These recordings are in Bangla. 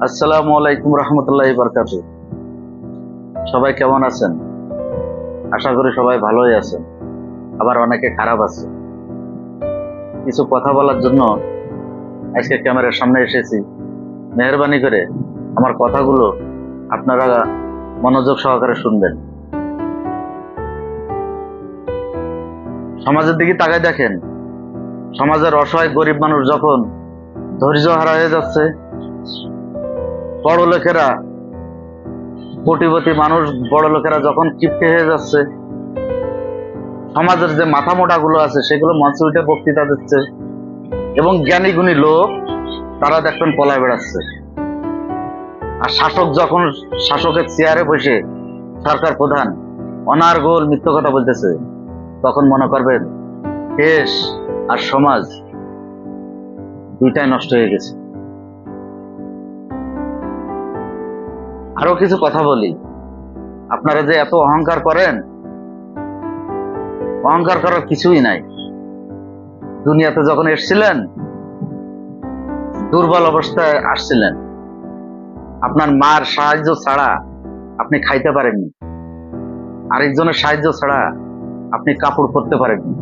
আসসালামু আলাইকুম রহমতুল্লাহ বরকাত সবাই কেমন আছেন? আশা করি সবাই ভালোই আছেন। আবার অনেকে খারাপ আছে। কিছু কথা বলার জন্য আজকে ক্যামেরার সামনে এসেছি। মেহরবানি করে আমার কথাগুলো আপনারা মনোযোগ সহকারে শুনবেন। সমাজের দিকে তাকায় দেখেন। সমাজের অসহায় গরিব মানুষ যখন ধৈর্য হারা হয়ে যাচ্ছে বড় লোকেরা, কোটিপতি মানুষ, বড় লোকেরা যখন কিপ্টে হয়ে যাচ্ছে, সমাজের যে মাথা মোটা গুলো আছে, সেগুলো মঞ্চে উঠে বক্তৃতা দিচ্ছে, এবং জ্ঞানী গুণী লোক, তারা দেখবেন পলায় বেড়াচ্ছে। আর শাসক যখন শাসকের চেয়ারে বসে সরকার প্রধান অনার্গোল মিথ্য কথা বলতেছে, তখন মনে করবেন, দেশ আর সমাজ দুইটাই নষ্ট হয়ে গেছে। আরও কিছু কথা বলি। আপনারা যে এত অহংকার করেন, অহংকার করার কিছুই নাই। দুনিয়াতে যখন এসছিলেন, দুর্বল অবস্থায় আসছিলেন। আপনার মার সাহায্য ছাড়া আপনি খাইতে পারেননি। আরেকজনের সাহায্য ছাড়া আপনি কাপড় পরতে পারেননি।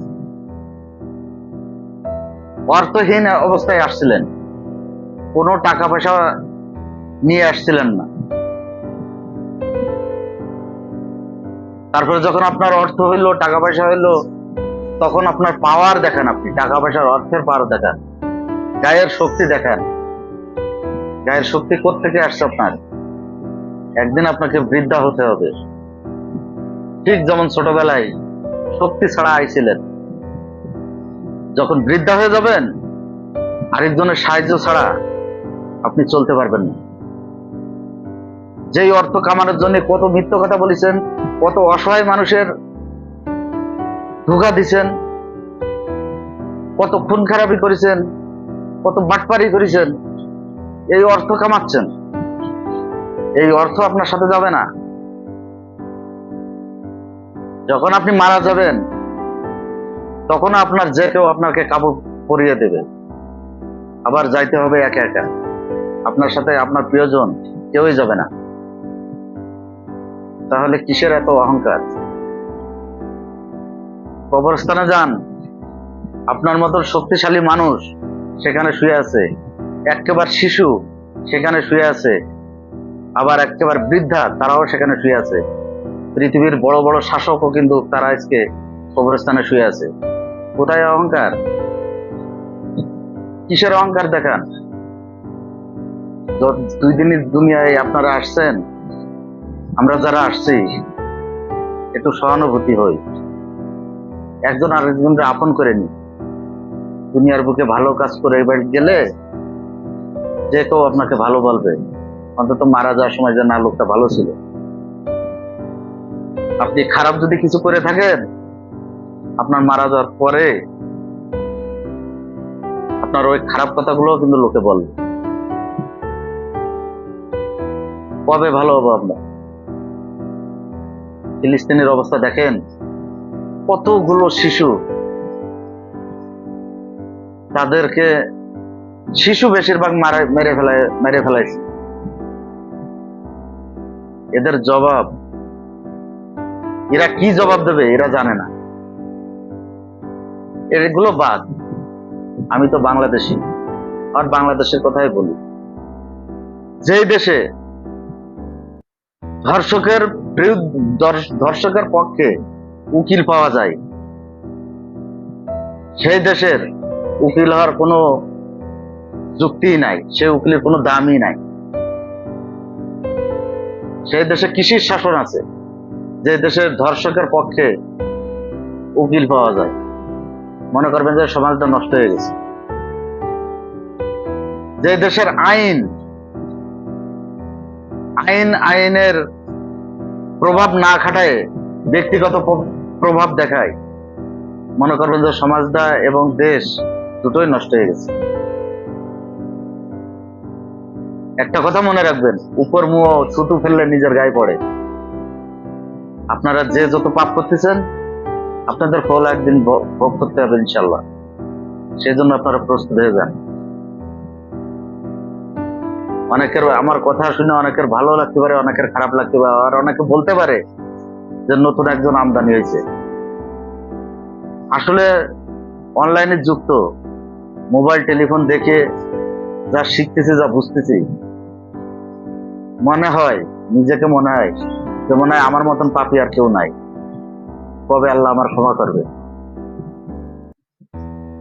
অর্থহীন অবস্থায় আসছিলেন। কোনো টাকা পয়সা নিয়ে আসছিলেন না। তারপরে যখন আপনার অর্থ হইল, টাকা পয়সা হইল, তখন আপনার পাওয়ার দেখান আপনি। টাকা পয়সার অর্থের পাওয়ার দেখান। গায়ের শক্তি দেখান। গায়ের শক্তি থেকে আসছে আপনার? একদিন আপনাকে বৃদ্ধা হতে হবে। ঠিক যেমন ছোটবেলায় শক্তি ছাড়া আইছিলেন। যখন বৃদ্ধা হয়ে যাবেন, আরেকজনের সাহায্য ছাড়া আপনি চলতে পারবেন না। যেই অর্থ কামানোর জন্য কত মিথ্য কথা বলেছেন কত অসহায় মানুষের ধোকা দিছেন, কত খুন খারাপি করেছেন, কত বাটপারি করেছেন, এই অর্থ কামাচ্ছেন। এই অর্থ আপনার সাথে যাবে না। যখন আপনি মারা যাবেন, তখন আপনার যে কেউ আপনাকে কাপড় পরিয়ে দেবে। আবার যাইতে হবে একা একা। আপনার সাথে আপনার প্রিয়জন কেউই যাবে না। তাহলে কিসের এত অহংকার? কবরস্থানে যান। আপনার মতো শক্তিশালী মানুষ সেখানে শুয়ে আছে। একেবারে শিশু সেখানে শুয়ে আছে। আবার একেবারে বৃদ্ধা তারাও সেখানে শুয়ে আছে। পৃথিবীর বড় বড় শাসকও কিন্তু তারা আজকে কবরস্থানে শুয়ে আছে। কোথায় অহংকার? কিসের অহংকার দেখান? দুই দিনের দুনিয়ায় আপনারা আসছেন আমরা যারা আসছি, একটু সহানুভূতি হই। একজন আরেকজনকে আপন করে নি দুনিয়ার বুকে ভালো কাজ করে এবার গেলে যে কেউ আপনাকে ভালো বলবে। অন্তত মারা যাওয়ার সময় যে না লোকটা ভালো ছিল। আপনি খারাপ যদি কিছু করে থাকেন, আপনার মারা যাওয়ার পরে আপনার ওই খারাপ কথাগুলো কিন্তু লোকে বলবে কবে ভালো হব আমরা? ফিলিস্তিনের অবস্থা দেখেন, কতগুলো শিশু তাদেরকে শিশু বেশিরভাগ মারা ফেলায়, মেরে ফেলাইছে। এদের জবাব, এরা কি জবাব দেবে এরা জানে না। এগুলো বাদ, আমি তো বাংলাদেশি, আর বাংলাদেশের কথাই বলি। যেই দেশে ধর্ষকের ধর্ষকের পক্ষে উকিল পাওয়া যায়। সেই দেশের উকিল হওয়ার কোনো যুক্তি নাই সে উকিলের কোনো দামই নাই। সেই দেশে কৃষির শাসন আছে, যে দেশের ধর্ষকের পক্ষে উকিল পাওয়া যায়। মনে করবেন যে সমাজটা নষ্ট হয়ে গেছে। যে দেশের আইন আইন, আইনের প্রভাব না খাটায় ব্যক্তিগত প্রভাব দেখায়। মনে করবেন যে সমাজটা এবং দেশ দুটোই নষ্ট হয়ে গেছে। একটা কথা মনে রাখবেন, উপর মুহ ছুটু ফেললে নিজের গায়ে পড়ে। আপনারা যে যত পাপ করতেছেন, আপনাদের ফল একদিন ভোগ করতে হবে ইনশাল্লাহ সেই জন্য আপনারা প্রস্তুত হয়ে যান। অনেকের আমার কথা শুনে অনেকের ভালো লাগতে পারে, অনেকের খারাপ লাগতে পারে, আর অনেকে বলতে পারে যে নতুন একজন আমদানি হয়েছে। আসলে অনলাইনে যুক্ত, মোবাইল, টেলিফোন দেখে যা শিখতেছি, যা বুঝতেছি, মনে হয়, নিজেকে মনে হয় যে মনে হয় আমার মতন পাপি আর কেউ নাই। কবে আল্লাহ আমার ক্ষমা করবে।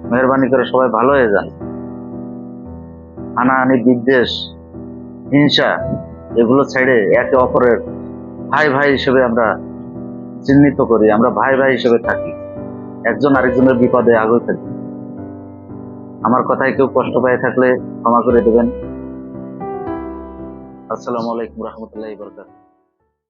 মেহরবানি করে সবাই ভালো হয়ে যান। হানাহানি বিদ্বেষ হিংসা এগুলো ছেড়ে একে অপরের ভাই ভাই হিসেবে আমরা চিহ্নিত করি, আমরা ভাই ভাই হিসেবে থাকি। একজন আরেকজনের বিপদে আগে থাকি। আমার কথায় কেউ কষ্ট পায় থাকলে ক্ষমা করে দেবেন। আসসালামু আলাইকুম রহমতুল্লাহ বরকাত